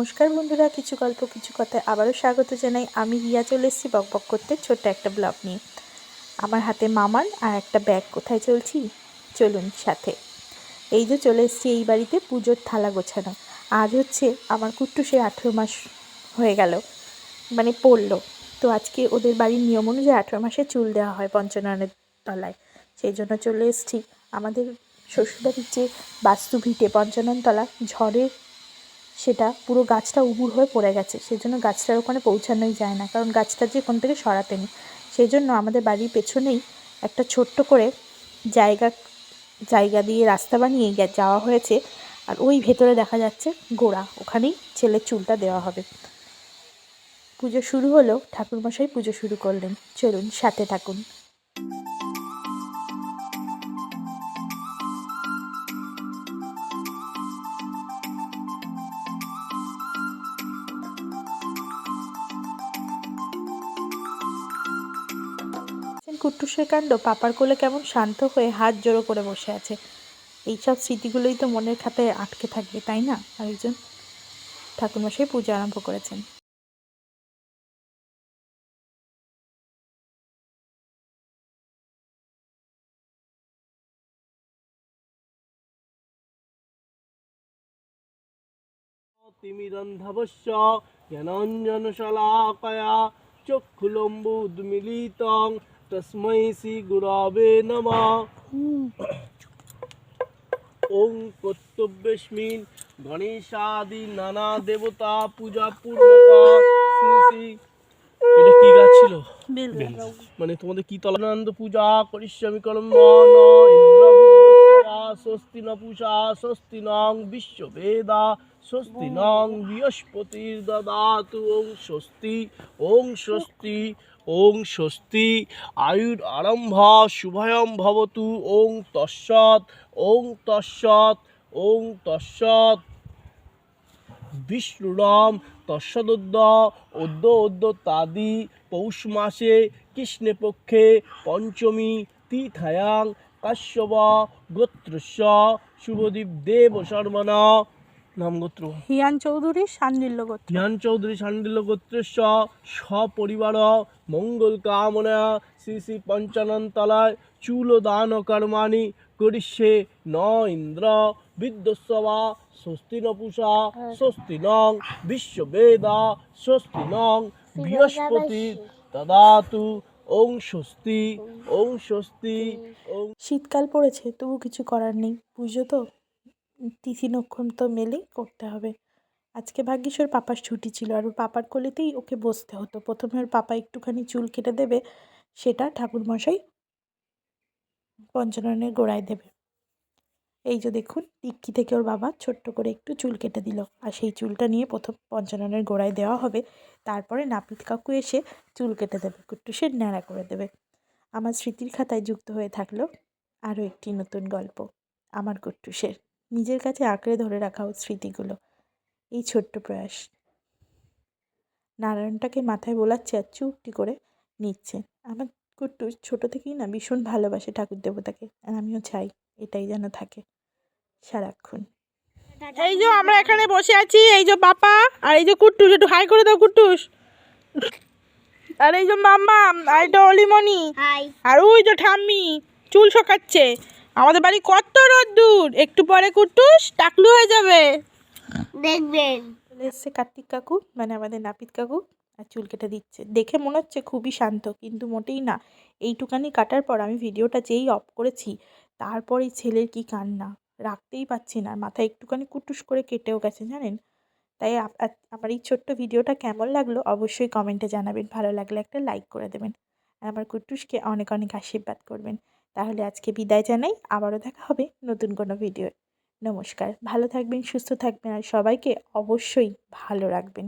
নমস্কার বন্ধুরা, কিছু গল্প, কিছু কথায় আবারও স্বাগত জানাই। আমি রিয়া চলে এসেছি বকবক করতে ছোট্ট একটা ব্লগ নিয়ে। আমার হাতে মামার আর একটা ব্যাগ, কোথায় চলছি? চলুন সাথে। এই যে চলে এসেছি এই বাড়িতে পুজোর থালা গোছানো। আজ হচ্ছে আমার কুট্টু সে আঠেরো মাস হয়ে গেল মানে পড়ল। তো আজকে ওদের বাড়ির নিয়ম অনুযায়ী আঠেরো মাসে চুল দেওয়া হয় পঞ্চনয়নের তলায়। সেই জন্য চলে এসেছি। আমাদের শ্বশুরবাড়ির যে বাস্তু ভিটে পঞ্চানন তলা ঝড়ে সেটা পুরো গাছটা উবুর হয়ে পড়ে গেছে। সেই জন্য গাছটার ওখানে পৌঁছানোই যায় না, কারণ গাছটা যে ওখান থেকে সরাতে নেই। সেই জন্য আমাদের বাড়ির পেছনেই একটা ছোট্ট করে জায়গা জায়গা দিয়ে রাস্তা বানিয়ে যাওয়া হয়েছে। আর ওই ভেতরে দেখা যাচ্ছে গোড়া, ওখানেই ছেলের চুলটা দেওয়া হবে। পুজো শুরু হলো, ঠাকুরমশাই পুজো শুরু করলেন। চলুন সাথে থাকুন। কুট্টুসের কাণ্ড পাপার কোলে কেমন শান্ত হয়ে হাত জোড়ো করে বসে আছে। এইসব স্মৃতিগুলোই তো মনের খাতায় আটকে থাকবে তাই না? আরেকজন ঠাকুরমশাই পূজা আরম্ভ করেছেন। তিমিরন্ধবস্য জ্ঞানাঞ্জনশলাকয়া চক্ষুলম্বুদ্মিলিতং তস্मै শ্রীগুরবে নমঃ ওং কর্তব্যস্মিন গণেশাদি নানা দেবতা পূজা পূর্বক শ্রী শ্রী। এটা কি গাছ ছিল? মানে তোমাদের কি তলানন্দ পূজা করিষ্যামি কর্ম ন ইন্দ্র স্বস্তি ন পূষা স্বস্তি নং বিশ্ববেদা স্বস্তি নং বৃহস্পতির দদাতু ওং স্বস্তি ওং স্বস্তি। ওং স্বস্তি আয়ুর আরম্ভ শুভয়ম ভবতু, ওং তৎসৎ ওং তৎসৎ ওং তৎসৎ। বিষ্ণুরাম তৎসদোদ্য অদ্য অদ্য তাদি, পৌষ মাসে কৃষ্ণে পক্ষে পঞ্চমী তীর্থায়াং কাশ্যপ, গোত্রস্য, শুভদীপ দেব শর্মণা নাম গোত্র হিয়ান চৌধুরী সান্দিল্য গোত্র। জ্ঞান চৌধুরী গোত্রেশ্ব সপরিবার মঙ্গল কামনা শ্রী শ্রী চূলদান কর্মাণি করিষ্যে ন ইন্দ্র বিদ্যস্বা স্বস্তি ন পূষা স্বস্তি নং বিশ্ববেদা স্বস্তি নং বৃহস্পতি তদাতু ওং স্বস্তি ওং স্বস্তি ওং শীতকাল পড়েছে তবু কিছু করার নেই। পুজো তো? তিথি নক্ষত্র মেলেই করতে হবে। আজকে ভাগ্যিস ওর পাপার ছুটি ছিল আর ওর পাপার কোলেতেই ওকে বসতে হতো। প্রথমে ওর পাপা একটুখানি চুল কেটে দেবে, সেটা ঠাকুরমশাই পঞ্চাননের গোড়ায় দেবে। এই যে দেখুন, টিক্কি থেকে ওর বাবা ছোট্ট করে একটু চুল কেটে দিল। আর সেই চুলটা নিয়ে প্রথম পঞ্চাননের গোড়ায় দেওয়া হবে। তারপরে নাপিত কাকু এসে চুল কেটে দেবে, কুট্টুসের ন্যাড়া করে দেবে। আমার স্মৃতির খাতায় যুক্ত হয়ে থাকল আরও একটি নতুন গল্প, আমার কুট্টুসের। নিজের কাছে আঁকড়ে ধরে রাখা স্মৃতিগুলো। এই ছোট্ট প্রয়াস। নারায়ণটাকে মাথায় বোলাচ্ছে আর চুপটি করে নিচ্ছে। আমার কুট্টুস ছোটো থেকেই না ভীষণ ভালোবাসে ঠাকুর দেবতাকে আর আমিও চাই এটাই যেন থাকে। সারাক্ষণ। এই যে আমরা এখানে বসে আছি এই যে বাপা আর এই যে কুট্টুস একটু হাই করে দাও কুট্টুস। আর এই যে মাম্মা আর এটা অলিমণি হাই। আর ওই যে ঠাম্মি চুল শোকাচ্ছে। আমাদের বাড়ি কত রোদ্দুর? একটু পরে কুটুস টাকলু হয়ে যাবে। দেখবেন। চলে এসছে কার্তিক কাকু মানে আমাদের নাপিত কাকু আর চুল কেটে দিচ্ছে। দেখে মনে হচ্ছে খুবই শান্ত কিন্তু মোটেই না। এইটুকানি কাটার পর আমি ভিডিওটা যেই অফ করেছি তারপরে ছেলের কি কান্না? রাখতেই পারছি না। মাথায় একটুখানি কুটুস করে কেটেও গেছে জানেন? তাই আমার এই ছোট্ট ভিডিওটা কেমন লাগল অবশ্যই কমেন্টে জানাবেন। ভালো লাগলে একটা লাইক করে দেবেন। আর আমার কুটুসকে অনেক অনেক আশীর্বাদ করবেন। তাহলে আজকে বিদায় জানাই, আবারও দেখা হবে নতুন কোনো ভিডিও নমস্কার, ভালো থাকবেন, সুস্থ থাকবেন আর সবাইকে অবশ্যই ভালো রাখবেন।